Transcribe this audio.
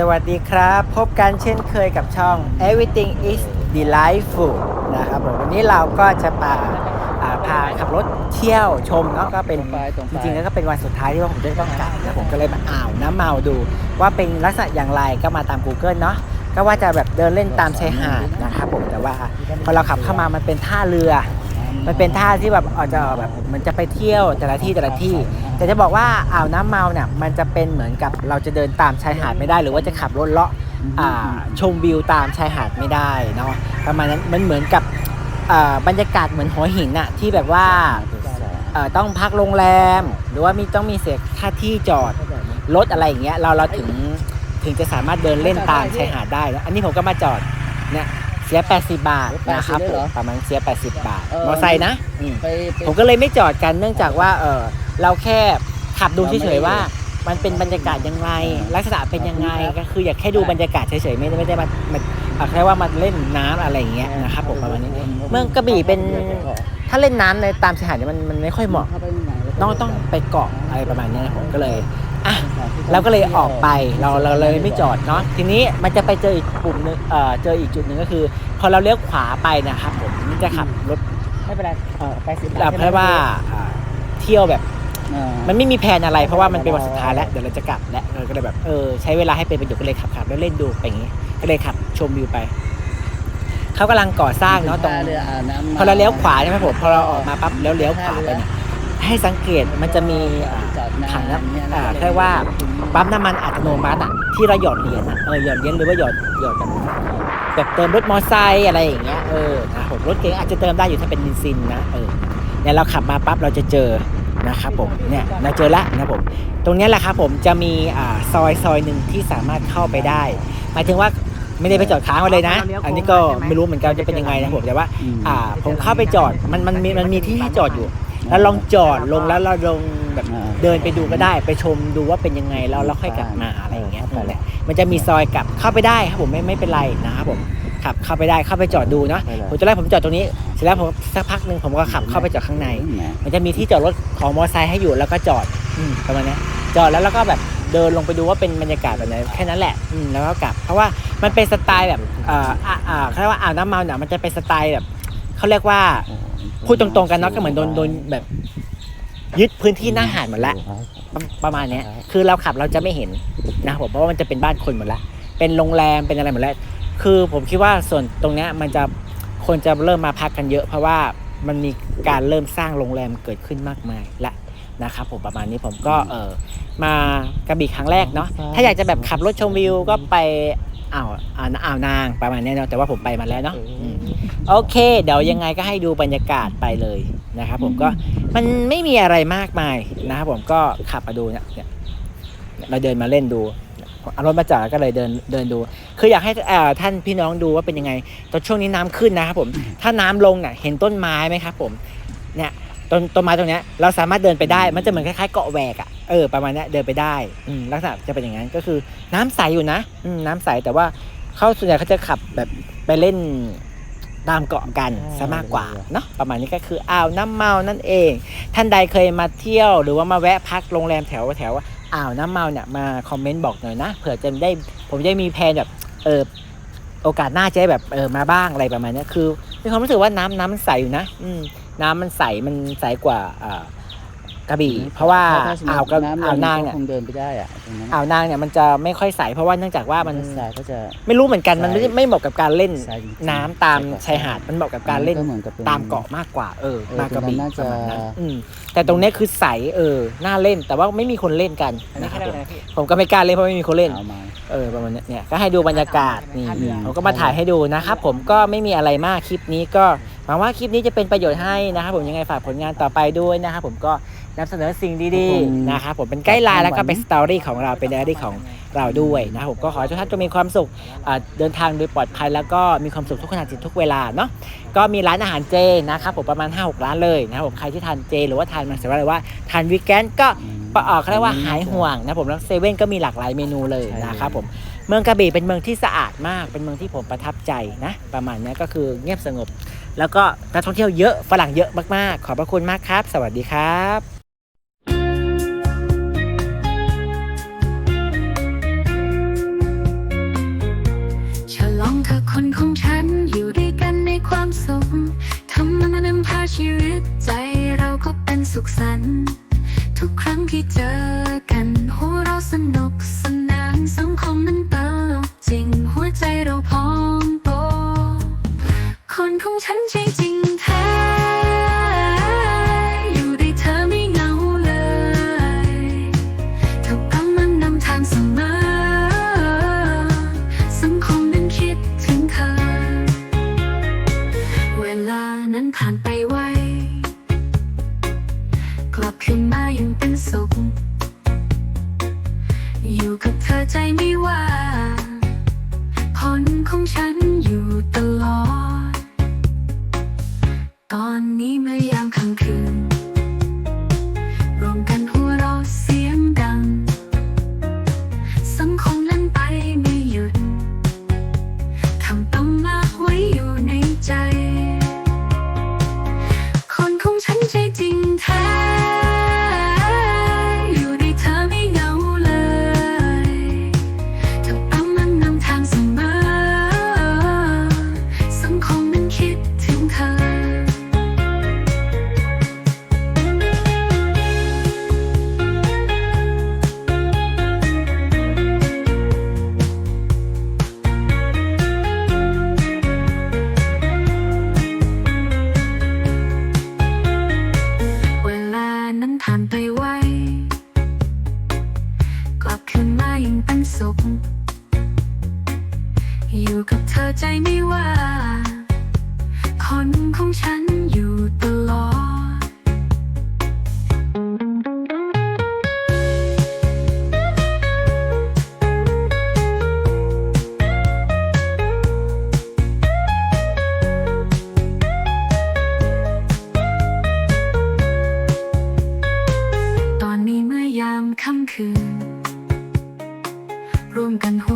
สวัสดีครับ พบกันเช่นเคยกับช่อง Everything is Delightful นะครับผมวันนี้เราก็จะพาอ่าพาขับรถเที่ยวชมเนาะก็เป็นตรงไปตรงไปจริงๆแล้วก็เป็นวันสุดท้ายที่ว่าผมจะต้องกลับนะผมก็เลยมาอ่าวน้ำเมาดู ว่าเป็นลักษณะอย่างไรก็มาตาม Google เนาะก็ว่าจะแบบเดินเล่นตามชายหาดนะครับผมแต่ว่าพอเราขับเข้ามามันเป็นท่าเรือ มันเป็นท่าที่แบบอาจจะแบบมันจะไปเที่ยวแต่ละที่แต่ละที่ แต่จะบอกว่าอ่าวน้ำเมาเนี่ยมันจะเป็นเหมือนกับเราจะเดินตามชายหาดไม่ได้ หรือว่าจะขับรถเลาะอ่าชมวิวตามชายหาดไม่ได้เนาะประมาณนั้นมันเหมือนกับอ่าบรรยากาศเหมือนหัวหินอะที่แบบว่าเอ่อต้องพักโรงแรม หรือว่ามีต้องมีเสียค่าที่จอดรถอะไรอย่างเงี้ยเราเราถึงถึงจะสามารถเดินเล่นตามชายหาดได้นะอันนี้ผมก็มาจอดเนี่ย เสีย 80 บาทนะครับผมประมาณเสีย 80 บาทมอไซค์นะอืมไปไป ผมก็เลยไม่จอดกันเนื่องจากว่าเออเราแค่ขับดูเฉยๆว่า มันเป็นบรรยากาศยังไง ลักษณะเป็นยังไงก็คืออยากแค่ดูบรรยากาศเฉยๆไม่ได้ไม่ได้มามาอะแค่ว่ามาเล่นน้ำอะไรอย่างเงี้ยนะครับผมประมาณนี้ เมืองกระบี่เป็น ถ้าเล่นน้ำในตามชายหาดเนี่ยมันมันไม่ค่อยเหมาะต้องต้องไปเกาะอะไรประมาณเนี้ยนะผมก็เลย อะเราก็เลยออกไปเราเราเลยไม่จอดเนาะทีนี้มันจะไปเจออีกปุ่มนึงเอ่อเจออีกจุดหนึ่งก็คือ พอเราเลี้ยวขวาไปนะครับผมมันจะขับรถไม่เป็นไรเออไปสิแบบแค่ว่าอ่าเที่ยวแบบมันไม่มีแผนอะไร เพราะว่ามันเป็นวันสุดท้ายแล้วเดี๋ยวเราจะกลับแล้วเออก็เลยแบบเออใช้เวลาให้เป็นประโยชน์ก็เลยขับขับแล้วเล่นดูไปอย่างงี้ ก็เลยขับชมวิวไปเขากำลังก่อสร้างเนาะตรงเรืออาบน้ำพอเราเลี้ยวขวาใช่ไหมผมพอเราออกมาปั๊บแล้วเลี้ยวขวาไปเนี่ย ให้สังเกตมันจะมีอ่าจอดถังน้ำเรียกว่าปั๊มน้ำมันอัตโนมัติอะที่เราหยอดเหรียญอะเออหยอดเหรียญหรือว่าหยอดหยอดแบบแบบเติมรถมอไซค์อะไรอย่างเงี้ยเออนะผมรถเก๋งอาจจะเติมได้อยู่ถ้าเป็นเบนซินนะเออเนี่ยเราขับมาปั๊บเราจะเจอนะครับผมเนี่ยเราเจอละนะผมตรงนี้แหละครับผมจะมีอ่าซอยซอยหนึ่งที่สามารถเข้าไปได้หมายถึงว่าไม่ได้ไปจอดค้างไว้เลยนะ อันนี้ก็ไม่รู้เหมือนกันจะเป็นยังไงนะผมแต่ว่า อ่า ผมเข้าไปจอด มันมันมีมันมีที่ให้จอดอยู่ แล้วลองจอดลงแล้วเราลงแบบเดินไปดูก็ได้ ไปชมดูว่าเป็นยังไงแล้วเราค่อยกลับมาอะไรอย่างเงี้ยนั่นแหละมันจะมีซอยกลับเข้าไปได้ครับผมไม่ไม่เป็นไรนะครับผมขับเข้าไปได้เข้าไปจอดดูเนาะผมจะแรกผมจอดตรงนี้เสร็จแล้วผมสักพักหนึ่งผมก็ขับเข้าไปจอดข้างใน มันจะมีที่จอดรถของมอเตอร์ไซค์ให้อยู่แล้วก็จอดอืมประมาณเนี้ยจอดแล้วแล้วก็แบบเดินลงไปดูว่าเป็นบรรยากาศแบบไหนแค่นั้นแหละอืมแล้วก็กลับ เพราะว่ามันเป็นสไตล์แบบเอ่ออ่าอ่าเขาเรียกว่าอ่าวน้ำเมาเนี่ยมันจะเป็นสไตล์แบบเขาเรียกว่า พูดตรงๆกันเนาะก็เหมือนโดนโดนแบบ ยึดพื้นที่หน้าหาดหมดละประประมาณเนี้ยคือเราขับเราจะไม่เห็นนะครับผมเพราะว่ามันจะเป็นบ้านคนหมดละเป็นโรงแรมเป็นอะไรหมดแล้วคือผมคิดว่าส่วนตรงเนี้ยมันจะคนจะเริ่มมาพักกันเยอะ เพราะว่ามันมีการเริ่มสร้างโรงแรมเกิดขึ้นมากมายละนะครับผมประมาณนี้ผมก็เออมากระบี่ครั้งแรกเนาะถ้าอยากจะแบบขับรถชมวิวก็ไป อ่าวอ่าวอ่าวนางประมาณเนี้ยเนาะแต่ว่าผมไปมาแล้วเนาะอืมโอเค เดี๋ยวยังไงก็ให้ดูบรรยากาศไปเลยนะครับผมก็มันไม่มีอะไรมากมายนะครับผมก็ขับมาดูเนี่ยเนี่ยเราเดินมาเล่นดูเอารถมาจอดก็เลยเดินเดินดู คืออยากให้เอ่อท่านพี่น้องดูว่าเป็นยังไงตอนช่วงนี้น้ำขึ้นนะครับผมถ้าน้ำลงเนี่ยเห็นต้นไม้ไหมครับผมเนี่ย ต้นต้นไม้ตรงเนี้ยเราสามารถเดินไปได้ มันจะเหมือนคล้ายๆเกาะแหวกอะเออประมาณเนี้ยเดินไปได้อืมลักษณะจะเป็นอย่างนั้นก็คือน้ำใสอยู่นะอืมน้ำใสแต่ว่าเขาส่วนใหญ่เขาจะขับแบบไปเล่นตามเกาะกันซะมากกว่าเนาะประมาณนี้ก็คืออ่าวน้ำเมานั่นเอง ท่านใดเคยมาเที่ยวหรือว่ามาแวะพักโรงแรมแถวแถวอ่าวน้ำเมาเนี่ยมาคอมเมนต์บอกหน่อยนะเผื่อจะได้ผมจะได้มีแพลนแบบเออโอกาสหน้าจะได้แบบเออมาบ้างอะไรประมาณเนี้ยคือมีความรู้สึกว่าน้ำน้ำมันใสอยู่นะ อืม น้ำมันใสมันใสกว่าอ่ากระบี่ เพราะว่าอ่าวกระอ่าวนางเนี่ยคงเดินไปได้อะตรงนั้นอ่าวนางเนี่ยมันจะไม่ค่อยใสเพราะว่าเนื่องจากว่ามันทรายก็จะ ไม่รู้เหมือนกันมันไม่ใช่ ไม่เหมาะกับการเล่นทรายจริงๆน้ำตามชายหาดมันเหมาะกับการเล่นก็เหมือนกับเป็น ตามเกาะมากกว่าเออเออมากระบี่ตรงนั้นน่าปจะ ระมาณนั้นอืมแต่ตรงเนี้ยคือใสเออน่าเล่นแต่ว่าไม่มีคนเล่นกันนะครับผมผมก็ไม่กล้าเล่นเพราะไม่มีคนเล่น เอามา เออประมาณเนี้ยเนี่ยก็ให้ดูบรรยากาศนี่อืมผมก็มาถ่ายให้ดูนะครับผมก็ไม่มีอะไรมากคลิปนี้ก็ หวังว่าคลิปนี้จะเป็นประโยชน์ให้นะครับผมยังไงฝากผลงานต่อไปด้วยนะครับผมก็นำเสนอสิ่งดีๆนะครับผมเป็นไกด์ไลน์แล้วก็เป็นสตอรี่ของเราเป็นไดอารี่ของเราด้วยนะครับผมก็ขอให้ทุกท่านจงมีความสุขอ่าเดินทางโดยปลอดภัยแล้วก็มีความสุขทุกขณะจิตทุกเวลาเนาะก็มีร้านอาหารเจนะครับผมประมาณ 5-6 ร้านเลยนะครับผมใครที่ทานเจ หรือว่าทานมันเสร็จว่าทานวีแกนก็ปะเออเขาเรียกว่าหายห่วงนะผมแล้วเซเว่นก็มีหลากหลายเมนูเลยนะครับผมเมืองกระบี่เป็นเมืองที่สะอาดมากเป็นเมืองที่ผมประทับใจนะประมาณนี้ก็คือเงียบสงบ แล้วก็นักท่องเที่ยวเยอะฝรั่งเยอะมาก ๆ ขอบพระคุณมากครับ สวัสดีครับคนของฉันอยู่ด้วยกันในความสุขทำมันนำพาชีวิตใจเราก็เป็นสุขสันต์ ใจไม่ว่า ผลของฉันอยู่ตลอด ตอนนี้ไม่ยาม ค่ำคืน ร่วมกันหัว